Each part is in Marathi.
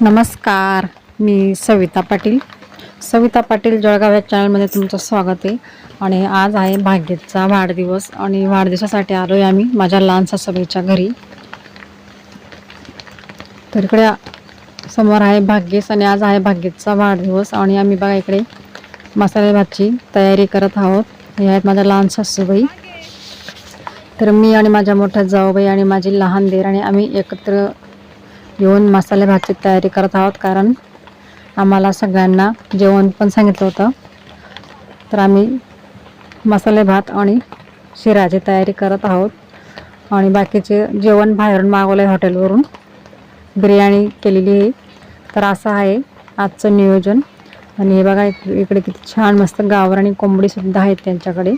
नमस्कार मी सविता पाटील. सविता पाटील जळगाव या चॅनलमध्ये तुमचं स्वागत आहे. आणि आज आहे भाग्येचा वाढदिवस आणि वाढदिवसासाठी आलो आहे आम्ही माझ्या लहान सासूबाईच्या घरी. तर इकडे समोर आहे भाग्यस आणि आज आहे भाग्येचा वाढदिवस आणि आम्ही बघा इकडे मसाले भातची तयारी करत आहोत. हे आहेत माझ्या लहान सासूबाई. तर मी आणि माझ्या मोठ्या जाऊबाई आणि माझी लहान देर आणि आम्ही एकत्र येऊन मसाले भातची तयारी करत आहोत कारण आम्हाला सगळ्यांना जेवण पण सांगितलं होतं. तर आम्ही मसाले भात आणि शिराची तयारी करत आहोत. आणि बाकीचे जेवण बाहेरून मागवलं आहे हॉटेलवरून. बिर्याणी केलेली आहे. तर असं आहे आजचं नियोजन. आणि हे बघा इकडे किती छान मस्त गावर आणि कोंबडीसुद्धा आहेत त्यांच्याकडे.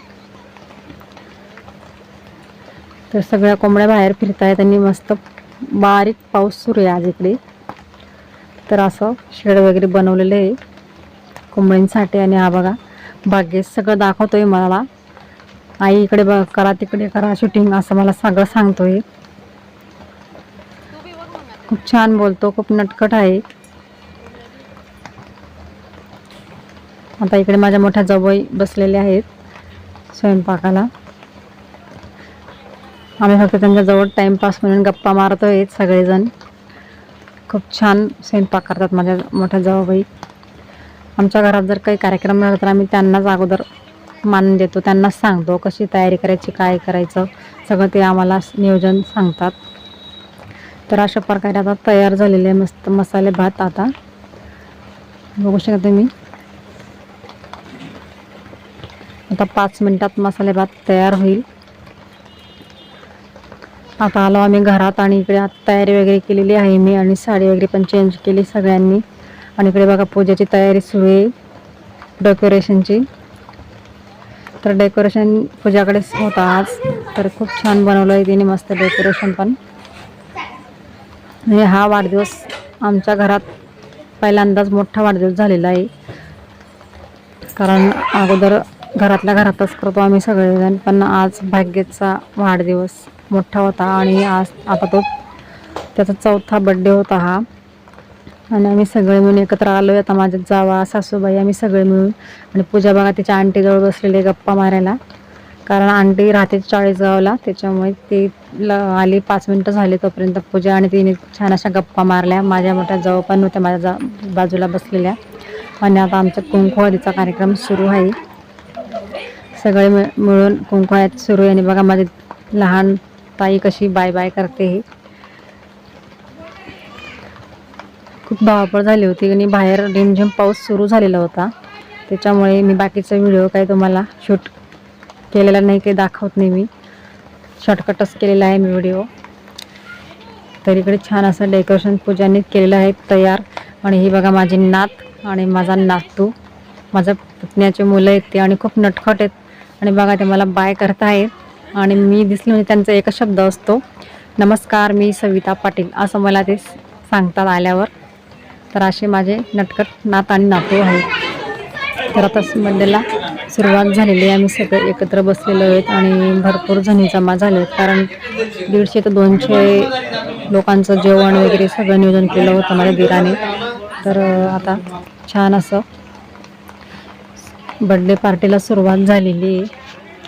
तर सगळ्या कोंबड्या बाहेर फिरत आहेत आणि मस्त बारीक पाऊस सुरू आहे आज इकडे. तर असं शेड वगैरे बनवलेलं आहे. कोंबड्यांसाठी आणि हा बघा बागेत सगळं दाखवतोय मला. आई इकडे बघ करा तिकडे करा शूटिंग असं मला सगळं सांगतोय. खूप छान बोलतो खूप नटकट आहे. आता इकडे माझ्या मोठ्या जवळ बसलेल्या आहेत स्वयंपाकाला. आम्ही फक्त त्यांच्याजवळ टाईमपास म्हणून गप्पा मारतो आहेत सगळेजण. खूप छान स्वयंपाक करतात माझ्या मोठ्या जाऊबाई. आमच्या घरात जर काही कार्यक्रम राहिला तर आम्ही त्यांनाच अगोदर मान देतो. त्यांनाच सांगतो कशी तयारी करायची काय करायचं सगळं ते आम्हाला नियोजन सांगतात. तर अशा प्रकारे आता तयार झालेले आहे मस्त मसाले भात आता. बघू शकता तुम्ही. आता पाच मिनटात मसाले भात तयार होईल. आता आलो आम्ही घरात आणि इकडे आता तयारी वगैरे केलेली आहे मी आणि साडी वगैरे पण चेंज केली सगळ्यांनी. आणि इकडे बघा पूजेची तयारी सुरू आहे डेकोरेशनची तर डेकोरेशन पूजाकडेच होता आज. तर खूप छान बनवलं आहे तिने मस्त डेकोरेशन पण. म्हणजे हा वाढदिवस आमच्या घरात पहिल्यांदाच मोठा वाढदिवस झालेला आहे. कारण अगोदर घरातल्या घरातच करतो आम्ही सगळेजण पण आज भाग्येचा वाढदिवस. मोठा होता आणि आज आता तो त्याचा चौथा बड्डे होता हा. आणि आम्ही सगळे मिळून एकत्र आलो आता माझ्या जावा सासूबाई आम्ही सगळे मिळून आणि पूजा बघा तिच्या आंटीजवळ बसलेले गप्पा मारायला. कारण आंटी राहते चाळीसगावला त्याच्यामुळे ती ल आली पाच मिनटं झाली तोपर्यंत पूजा आणि तिने छान अशा गप्पा मारल्या. माझ्या मोठ्या जाऊ पण होत्या माझ्या जा बाजूला बसलेल्या. आणि आता आमचा कुंकुवारीचा कार्यक्रम सुरू आहे. सगळे मिळ मिळून कुंकू सुरू आहे. आणि बघा माझी लहान ताई कशी बाय बाय करते हे. खूप धावापळ झाली होती आणि बाहेर रिमझिम पाऊस सुरू झालेला होता. त्याच्यामुळे मी बाकीचा व्हिडिओ काही तुम्हाला शूट केलेला नाही काही दाखवत नाही मी. शॉर्टकटच केलेला आहे मी व्हिडिओ. तर इकडे छान असं डेकोरेशन पूजांनी केलेलं आहे तयार. आणि ही बघा माझी नात आणि माझा नातू. माझ्या पुतण्याचे मुलं आहेत ते आणि खूप नटखट आहेत. आणि बघा ते मला बाय करत आहेत आणि मी दिसली म्हणजे त्यांचा एकच शब्द असतो. नमस्कार मी सविता पाटील असं मला ते सांगतात आल्यावर. तर असे माझे नटकट नात आणि नातू आहेत. तर आता मध्येला सुरुवात झालेली आहे. आम्ही सगळे एकत्र बसलेलो आहेत आणि भरपूर जणी जमा झाले आहेत कारण दीडशे ते दोनशे लोकांचं जेवण वगैरे सगळं नियोजन केलं होतं माझ्या दीराने. तर आता छान असं बड्डे पार्टीला सुरुवात झालेली आहे.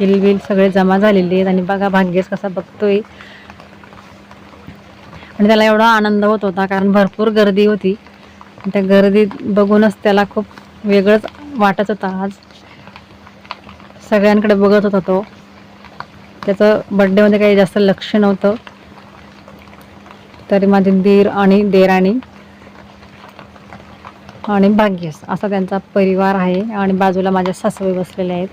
किलबिल सगळे जमा झालेले आहेत आणि बघा भाग्यस कसा बघतोय. आणि त्याला एवढा आनंद होत होता कारण भरपूर गर्दी होती. त्या गर्दीत बघूनच त्याला खूप वेगळंच वाटत होता आज. सगळ्यांकडे बघत होता तो. त्याचं बड्डेमध्ये काही जास्त लक्ष नव्हतं. तरी माझे दीर आणि देराणी आणि भाग्यस असा त्यांचा परिवार आहे आणि बाजूला माझ्या सासूबाई बसलेल्या आहेत.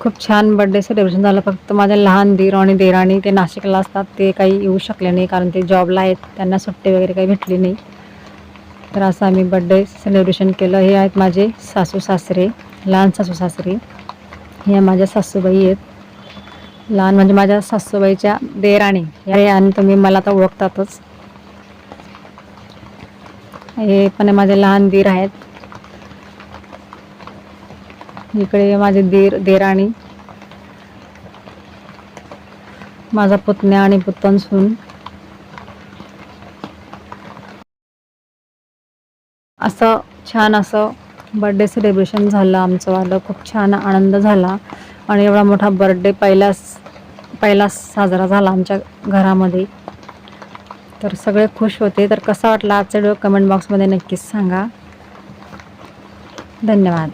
खूप छान बड्डे सेलिब्रेशन झालं. फक्त माझ्या लहान दीर आणि देराणी ते नाशिकला असतात ते काही येऊ शकले नाही कारण ते जॉबला आहेत. त्यांना सुट्टी वगैरे काही भेटली नाही. तर असं आम्ही बड्डे सेलिब्रेशन केलं. हे आहेत माझे सासू सासरे लहान सासू सासरे. हे माझ्या सासूबाई आहेत. लहान म्हणजे माझ्या सासूबाईच्या देराणी. हे आणि तुम्ही मला तर ओळखतातच. हे पण माझे लहान दीर आहेत. इकडे माझे देर देराणी माझा पुतण्या आणि पुतन सून. असं छान असं बड्डे सेलिब्रेशन झालं आमचं. वालं खूप छान आनंद झाला. आणि एवढा मोठा बर्थडे पहिलाच पहिलाच साजरा झाला आमच्या घरामध्ये. तर सगळे खुश होते. तर कसा वाटला आजचा व्हिडिओ कमेंट बॉक्समध्ये नक्कीच सांगा. धन्यवाद.